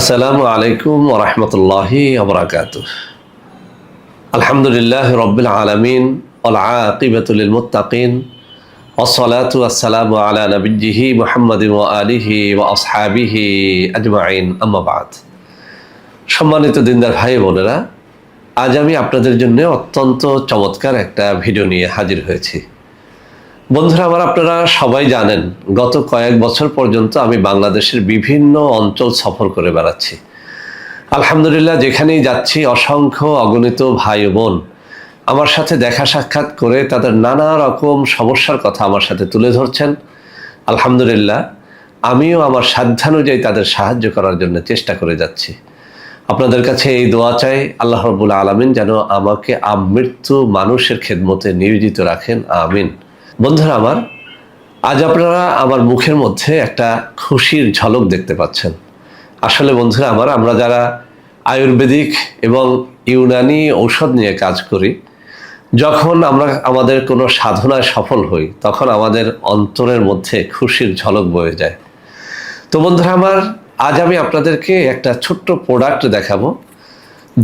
আসসালামু আলাইকুম ওরহমতুল্লাহি আবরাকাত আলহামদুলিল্লাহ রবিল আলমিন আকিবাতুল মুতাকিন والصلاة والسلام على نبيه محمد وآله وأصحابه أجمعين أما بعد সম্মানিত দিনদার ভাই বোনেরা আজ আমি আপনাদের জন্য অত্যন্ত চমৎকার একটা ভিডিও নিয়ে হাজির হয়েছি বন্ধুরা আমার আপনারা সবাই জানেন, গত কয়েক বছর পর্যন্ত আমি বাংলাদেশের বিভিন্ন অঞ্চল সফর করে বেড়াচ্ছি। আলহামদুলিল্লাহ, যেখানেই যাচ্ছি, অসংখ্য অগণিত ভাই বোন আমার সাথে দেখা সাক্ষাৎ করে তাদের নানা রকম সমস্যার কথা আমার সাথে তুলে ধরছেন। আলহামদুলিল্লাহ, আমিও আমার সাধ্যানুযায়ী তাদের সাহায্য করার জন্য চেষ্টা করে যাচ্ছি। আপনাদের কাছে এই দোয়া চাই, আল্লাহ রবুল্লা আলমিন যেন আমাকে আমৃত্যু মানুষের খেদমতে নিয়োজিত রাখেন, আমিন। বন্ধুরা আমার, আজ আপনারা আমার মুখের মধ্যে একটা খুশির ঝলক দেখতে পাচ্ছেন। আসলে বন্ধুরা আমার, আমরা যারা আয়ুর্বেদিক এবং ইউনানি ঔষধ নিয়ে কাজ করি, যখন আমরা আমাদের কোনো সাধনায় সফল হই, তখন আমাদের অন্তরের মধ্যে খুশির ঝলক বয়ে যায়। তো বন্ধুরা আমার, আজ আমি আপনাদেরকে একটা ছোট্ট প্রোডাক্ট দেখাবো।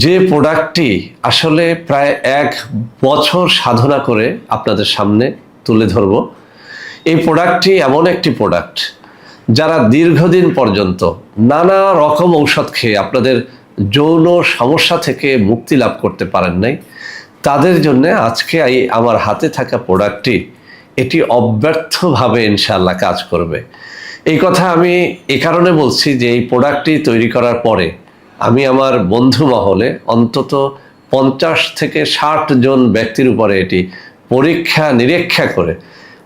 যে প্রোডাক্টটি আসলে প্রায় এক বছর সাধনা করে আপনাদের সামনে তুলে ধরব। এই প্রোডাক্টটি এমন একটি প্রোডাক্ট যারা দীর্ঘদিন পর্যন্ত নানা রকম ঔষধ খেয়ে আপনাদের যৌন সমস্যা থেকে মুক্তি লাভ করতে পারেন নাই, তাদের জন্য আজকে এই আমার হাতে থাকা প্রোডাক্টটি এটি অব্যর্থভাবে ইনশাল্লাহ কাজ করবে। এই কথা আমি এ কারণে বলছি যে এই প্রোডাক্টটি তৈরি করার পরে আমি আমার বন্ধু মহলে অন্তত পঞ্চাশ থেকে ষাট জন ব্যক্তির উপরে এটি পরীক্ষা নিরীক্ষা করে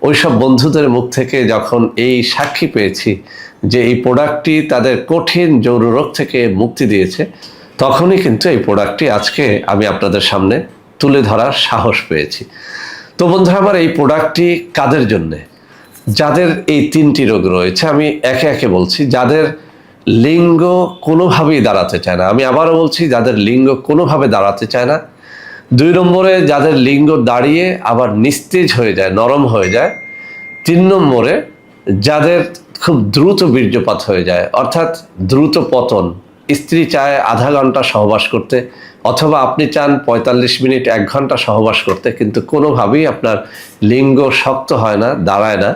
ওইসব বন্ধুদের মুখ থেকে যখন এই সাক্ষী পেয়েছি যে এই প্রোডাক্টটি তাদের কঠিন যৌন রোগ থেকে মুক্তি দিয়েছে, তখনই কিন্তু এই প্রোডাক্টটি আজকে আমি আপনাদের সামনে তুলে ধরার সাহস পেয়েছি। তো বন্ধুরা, আমার এই প্রোডাক্টটি কাদের জন্যে? যাদের এই তিনটি রোগ রয়েছে, আমি একে একে বলছি, যাদের লিঙ্গ কোনোভাবেই দাঁড়াতে চায় না। আমি আবারও বলছি, যাদের লিঙ্গ কোনোভাবে দাঁড়াতে চায় না দুই নম্বরে যাদের লিঙ্গ দাঁড়িয়ে আবার নিস্তেজ হয়ে যায়, নরম হয়ে যায়। তিন নম্বরে যাদের খুব দ্রুত বীর্যপাত হয়ে যায়, অর্থাৎ দ্রুত পতন, স্ত্রী চায় আধা ঘণ্টা সহবাস করতে অথবা আপনি চান পঁয়তাল্লিশ মিনিট এক ঘণ্টা সহবাস করতে, কিন্তু কোনোভাবেই আপনার লিঙ্গ শক্ত হয় না, দাঁড়ায় না।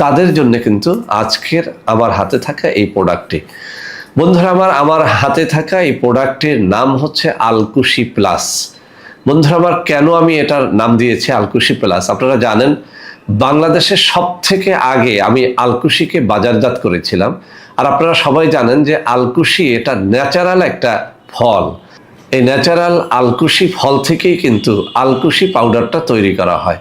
তাদের জন্য কিন্তু আজকের আমার হাতে থাকা এই প্রোডাক্টটি। বন্ধুরা আমার আমার হাতে থাকা এই প্রোডাক্টটির নাম হচ্ছে আলকুশি প্লাস। বন্ধুরা আমার কেন আমি এটার নাম দিয়েছি? আলকুশি প্লাস। আপনারা জানেন, বাংলাদেশের সব থেকে আগে আমি আলকুশিকে বাজারজাত করেছিলাম। আর আপনারা সবাই জানেন যে আলকুশি এটা ন্যাচারাল একটা ফল। এই ন্যাচারাল আলকুশি ফল থেকেই কিন্তু আলকুশি পাউডারটা তৈরি করা হয়।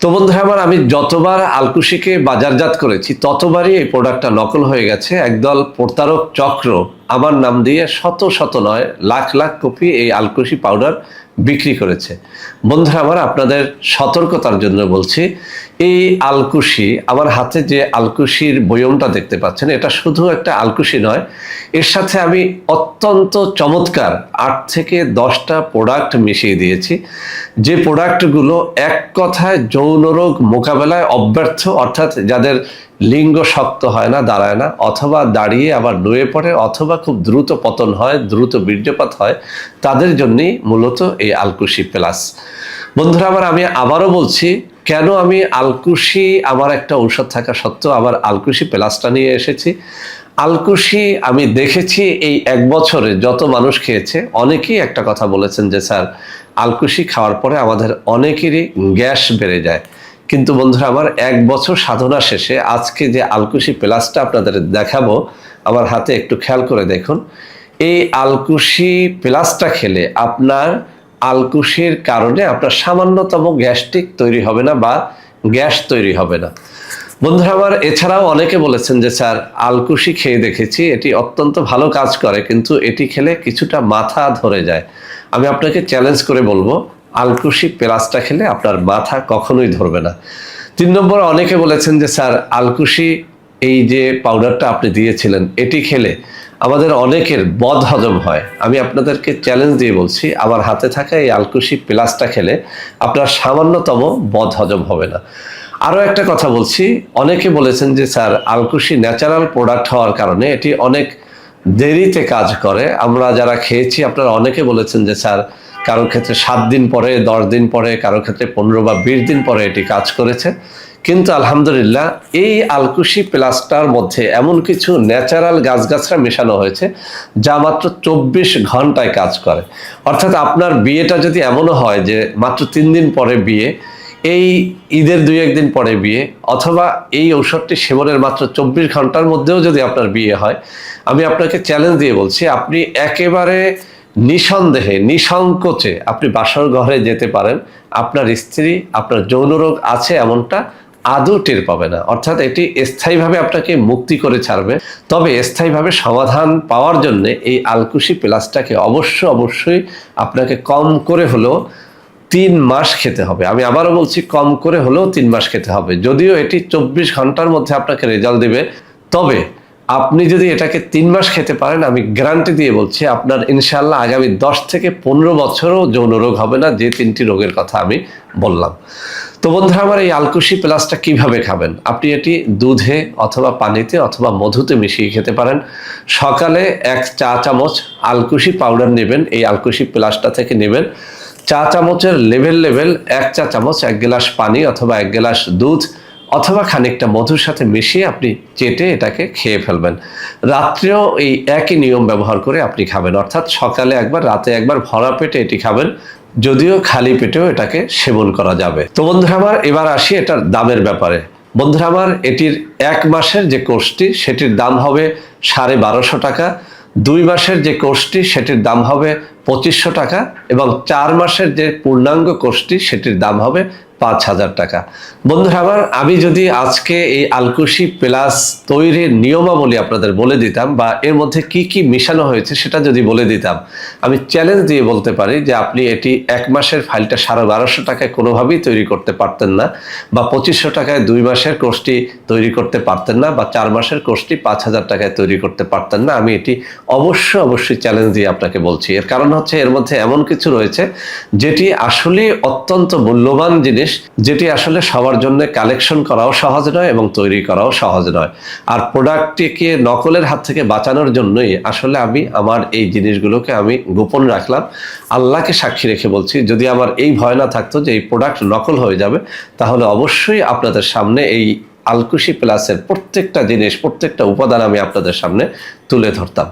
তো বন্ধুরা আমার আমি যতবার আলকুশিকে বাজারজাত করেছি, ততবারই এই প্রোডাক্টটা নকল হয়ে গেছে। একদল প্রতারক চক্র, আমার নাম দিয়ে শত শত নয়, লাখ লাখ কপি এই আলকুশি পাউডার বিক্রি করেছে। বন্ধুরা আমার আপনাদের সতর্কতার জন্য বলছি, এই আলকুশি, আমার হাতে যে আলকুশির বয়মটা দেখতে পাচ্ছেন, এটা শুধু একটা আলকুশি নয়, এর সাথে আমি অত্যন্ত চমৎকার আট থেকে দশটা প্রোডাক্ট মিশিয়ে দিয়েছি। যে প্রোডাক্টগুলো এক কথায় যৌন রোগ মোকাবেলায় অব্যর্থ, অর্থাৎ যাদের লিঙ্গ শক্ত হয় না, দাঁড়ায় না, অথবা দাঁড়িয়ে আবার নুয়ে পড়ে, অথবা খুব দ্রুত পতন হয়, দ্রুত বীর্যপাত হয়, তাদের জন্যই মূলত এই আলকুশি প্লাস। বন্ধুরা, আবার আমি আবারও বলছি, কেন আমি আলকুশি আমার একটা ঔষধ থাকা সত্ত্বেও আবার আলকুশি প্লাসটা নিয়ে এসেছি? আলকুশি আমি দেখেছি এই এক বছরে যত মানুষ খেয়েছে, অনেকেই একটা কথা বলেছেন যে, স্যার, আলকুশি খাওয়ার পরে আমাদের অনেকেরই গ্যাস বেড়ে যায়। কিন্তু বন্ধুরা, আমার এক বছর সাধনা শেষে আজকে যে আলকুশি প্লাসটা আপনাদের দেখাবো, আমার হাতে একটু খেয়াল করে দেখুন। এই আলকুশি প্লাসটা খেলে আপনার আলকুশির কারণে আপনার সামান্যতম গ্যাস্ট্রিক তৈরি হবে না বা গ্যাস তৈরি হবে না। বন্ধুরা, আমার এছাড়াও অনেকে বলেছেন যে, স্যার, আলকুশি খেয়ে দেখেছি, এটি অত্যন্ত ভালো কাজ করে, কিন্তু এটি খেলে কিছুটা মাথা ধরে যায়। আমি আপনাকে চ্যালেঞ্জ করে বলব আলকুশি প্লাসটা খেলে আপনার মাথা কখনোই ধরবে না। তিন নম্বর অনেকে বলেছেন যে, স্যার, আলকুশি এই যে পাউডারটা আপনি দিয়েছিলেন, এটি খেলে আমাদের অনেকের বদ হজম হয়। আমি আপনাদেরকে চ্যালেঞ্জ দিয়ে বলছি, আমার হাতে থাকা এই আলকুশি প্লাসটা খেলে আপনার সামান্যতম বদ হজম হবে না। আরও একটা কথা বলছি, অনেকে বলেছেন যে, স্যার, আলকুশি ন্যাচারাল প্রোডাক্ট হওয়ার কারণে এটি অনেক দেরিতে কাজ করে। আমরা যারা খেয়েছি, আপনারা অনেকে বলেছেন যে, স্যার কারোর ক্ষেত্রে সাত দিন পরে, দশ দিন পরে কারোর ক্ষেত্রে পনেরো বা বিশ দিন পরে এটি কাজ করেছে। কিন্তু আলহামদুলিল্লাহ এই আলকুশি প্লাস্টার মধ্যে এমন কিছু ন্যাচারাল গাছগাছরা মেশানো হয়েছে, যা মাত্র চব্বিশ ঘন্টায় কাজ করে। অর্থাৎ আপনার বিয়েটা যদি এমনও হয় যে মাত্র তিন দিন পরে বিয়ে, এই ঈদের দুই একদিন পরে বিয়ে, অথবা এই ঔষধটি সেবনের মাত্র চব্বিশ ঘণ্টার মধ্যেও যদি আপনার বিয়ে হয়, আমি আপনাকে চ্যালেঞ্জ দিয়ে বলছি, আপনি একেবারে নিঃসন্দেহে, নিঃসংকোচে আপনি বাসর ঘরে যেতে পারেন, আপনার স্ত্রী, আপনার যৌন রোগ আছে এমনটা আদৌ টের পাবে না। অর্থাৎ এটি স্থায়ীভাবে আপনাকে মুক্তি করে ছাড়বে। তবে স্থায়ীভাবে সমাধান পাওয়ার জন্য এই আলকুশি প্লাসটাকে অবশ্য অবশ্যই আপনাকে কম করে হলেও তিন মাস খেতে হবে। আমি আবারও বলছি, কম করে হলেও তিন মাস খেতে হবে। যদিও এটি চব্বিশ ঘণ্টার মধ্যে আপনাকে রেজাল্ট দেবে, তবে আপনি যদি এটাকে তিন মাস খেতে পারেন, আমি গ্যারান্টি দিয়ে বলছি, আপনার ইনশাল্লাহ আগামী দশ থেকে পনেরো বছরও যৌন রোগ হবে না, যে তিনটি রোগের কথা আমি বললাম। তো বন্ধুরা, আমার এই আলকুশি প্লাসটা কীভাবে খাবেন? আপনি এটি দুধে অথবা পানিতে অথবা মধুতে মিশিয়ে খেতে পারেন। সকালে এক চা চামচ আলকুশি পাউডার নেবেন, এই আলকুশি প্লাসটা থেকে নেবেন। চা চামচের লেভেল লেভেল এক চা চামচ, এক গ্লাস পানি অথবা এক গ্লাস দুধ অথবা খানিকটা মধুর সাথে মিশিয়ে আপনি চেটে এটাকে খেয়ে ফেলবেন। রাত্রেও এই একই নিয়ম ব্যবহার করে আপনি খাবেন। অর্থাৎ সকালে একবার, রাতে একবার ভরা পেটে এটি খাবেন, যদিও খালি পেটেও এটাকে সেবন করা যাবে। তো বন্ধুরা আমার, এবার আসি এটার দামের ব্যাপারে। বন্ধুরা আমার, এটির এক মাসের যে কোর্সটি, সেটির দাম হবে সাড়ে বারোশো টাকা। দুই মাসের যে কোর্সটি, সেটির দাম হবে পঁচিশশো টাকা এবং চার মাসের যে পূর্ণাঙ্গ কোর্সটি, সেটির দাম হবে পাঁচ হাজার টাকা। বন্ধুরা আমার আমি যদি আজকে এই আলকুশি প্লাস তৈরির নিয়মাবলী আপনাদের বলে দিতাম বা এর মধ্যে কি কি মিশানো হয়েছে সেটা যদি বলে দিতাম, আমি চ্যালেঞ্জ দিয়ে বলতে পারি যে আপনি এটি এক মাসের ফাইলটা সাড়ে বারোশো টাকায় কোনোভাবেই তৈরি করতে পারতেন না বা পঁচিশশো টাকায় দুই মাসের কোর্সটি তৈরি করতে পারতেন না বা চার মাসের কোর্সটি পাঁচ হাজার টাকায় তৈরি করতে পারতেন না। আমি এটি অবশ্যই অবশ্যই চ্যালেঞ্জ দিয়ে আপনাকে বলছি। এর কারণ হচ্ছে এর মধ্যে এমন কিছু রয়েছে যেটি আসলে অত্যন্ত মূল্যবান জিনিস যেটি আসলে সবার জন্য কালেকশন করাও সহজ নয় এবং তৈরি করাও সহজ নয়। আর প্রোডাক্টটিকে নকলের হাত থেকে বাঁচানোর জন্যই আসলে আমি আমার এই জিনিসগুলোকে আমি গোপন রাখলাম। আল্লাহকে সাক্ষী রেখে বলছি, যদি আমার এই ভয় না থাকতো যে এই প্রোডাক্ট নকল হয়ে যাবে, তাহলে অবশ্যই আপনাদের সামনে এই আলকুশি প্লাসের প্রত্যেকটা জিনিস, প্রত্যেকটা উপাদান আমি আপনাদের সামনে তুলে ধরতাম।